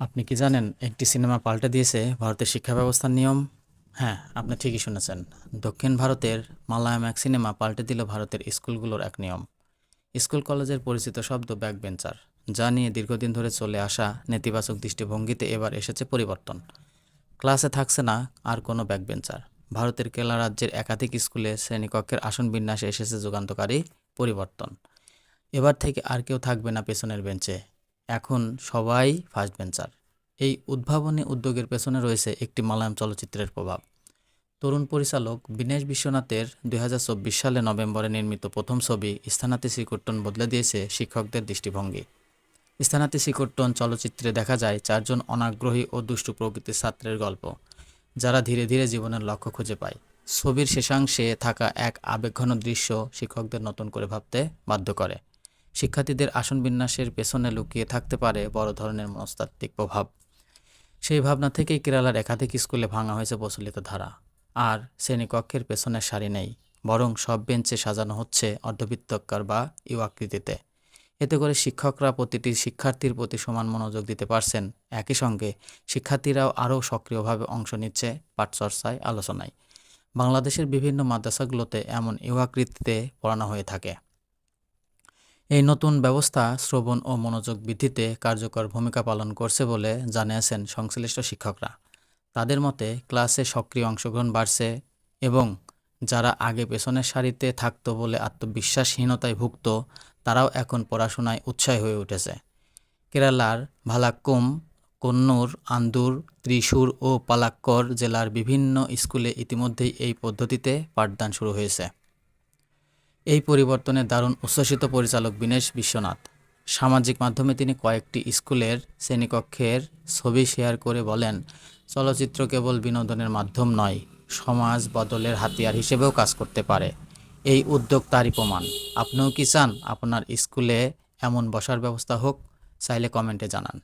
আপনি কি জানেন, একটি সিনেমা পাল্টে দিয়েছে ভারতের শিক্ষা ব্যবস্থার নিয়ম? হ্যাঁ আপনি ঠিকই শুনেছেন। দক্ষিণ ভারতের মালায়াম এক সিনেমা পাল্টে দিল ভারতের স্কুলগুলোর এক নিয়ম। স্কুল কলেজের পরিচিত শব্দ ব্যাকবেঞ্চার, যা নিয়ে দীর্ঘদিন ধরে চলে আসা নেতিবাচক দৃষ্টিভঙ্গিতে এবার এসেছে পরিবর্তন। ক্লাসে থাকছে না আর কোনো ব্যাকবেঞ্চার। ভারতের কেলা রাজ্যের একাধিক স্কুলে শ্রেণীকক্ষের আসন বিন্যাসে এসেছে যুগান্তকারী পরিবর্তন। এবার থেকে আর কেউ থাকবে না পেছনের বেঞ্চে। এখন সবাই ফার্স্ট বেঞ্চার এই উদ্ভাবনী উদ্যোগের পেছনে রয়েছে একটি মালায়াম চলচ্চিত্রের প্রভাব। তরুণ পরিচালক বিনেশ বিশ্বনাথের দুই হাজার চব্বিশ সালে নভেম্বরে নির্মিত প্রথম ছবি স্থানাতি শ্রীকুট্টন বদলে দিয়েছে শিক্ষকদের দৃষ্টিভঙ্গি। স্থানাতি শ্রীকুট্টন চলচ্চিত্রে দেখা যায় চারজন অনাগ্রহী ও দুষ্টু প্রকৃতির ছাত্রের গল্প, যারা ধীরে ধীরে জীবনের লক্ষ্য খুঁজে পায়। ছবির শেষাংশে থাকা এক আবেগঘন দৃশ্য শিক্ষকদের নতুন করে ভাবতে বাধ্য করে। শিক্ষার্থীদের আসন বিন্যাসের পেছনে লুকিয়ে থাকতে পারে বড় ধরনের মনস্তাত্ত্বিক প্রভাব। সেই ভাবনা থেকেই কেরালার একাধিক স্কুলে ভাঙা হয়েছে প্রচলিত ধারা। আর শ্রেণীকক্ষের পেছনের সারি নেই, বরং সব বেঞ্চে সাজানো হচ্ছে অর্ধবৃত্তকার বা ইউ আকৃতিতে। এতে করে শিক্ষকরা প্রতিটি শিক্ষার্থীর প্রতি সমান মনোযোগ দিতে পারছেন। একই সঙ্গে শিক্ষার্থীরাও আরও সক্রিয়ভাবে অংশ নিচ্ছে পাঠচর্চায়, আলোচনায়। বাংলাদেশের বিভিন্ন মাদ্রাসাগুলোতে এমন ইউ আকৃতিতে পড়ানো হয়ে থাকে। এই নতুন ব্যবস্থা শ্রবণ ও মনোযোগ বৃদ্ধিতে কার্যকর ভূমিকা পালন করছে বলে জানিয়েছেন সংশ্লিষ্ট শিক্ষকরা। তাদের মতে, ক্লাসে সক্রিয় অংশগ্রহণ বাড়ছে এবং যারা আগে পেছনের সারিতে থাকতো বলে আত্মবিশ্বাসহীনতায় ভুগত, তারাও এখন পড়াশোনায় উৎসাহী হয়ে উঠেছে। কেরালার ভালাক্কুম, কন্নুর, আন্দুর, ত্রিশূর ও পালাক্কর জেলার বিভিন্ন স্কুলে ইতিমধ্যেই এই পদ্ধতিতে পাঠদান শুরু হয়েছে। এই পরিবর্তনে দারুণ উচ্ছ্বসিত পরিচালক বিনেশ বিশ্বনাথ। সামাজিক মাধ্যমে তিনি কয়েকটি স্কুলের শ্রেণীকক্ষের ছবি শেয়ার করে বলেন, চলচ্চিত্র কেবল বিনোদনের মাধ্যম নয়, সমাজ বদলের হাতিয়ার হিসেবেও কাজ করতে পারে। এই উদ্যোগ তারই প্রমাণ। আপনিও কি চান আপনার স্কুলে এমন বসার ব্যবস্থা হোক? চাইলে কমেন্টে জানান।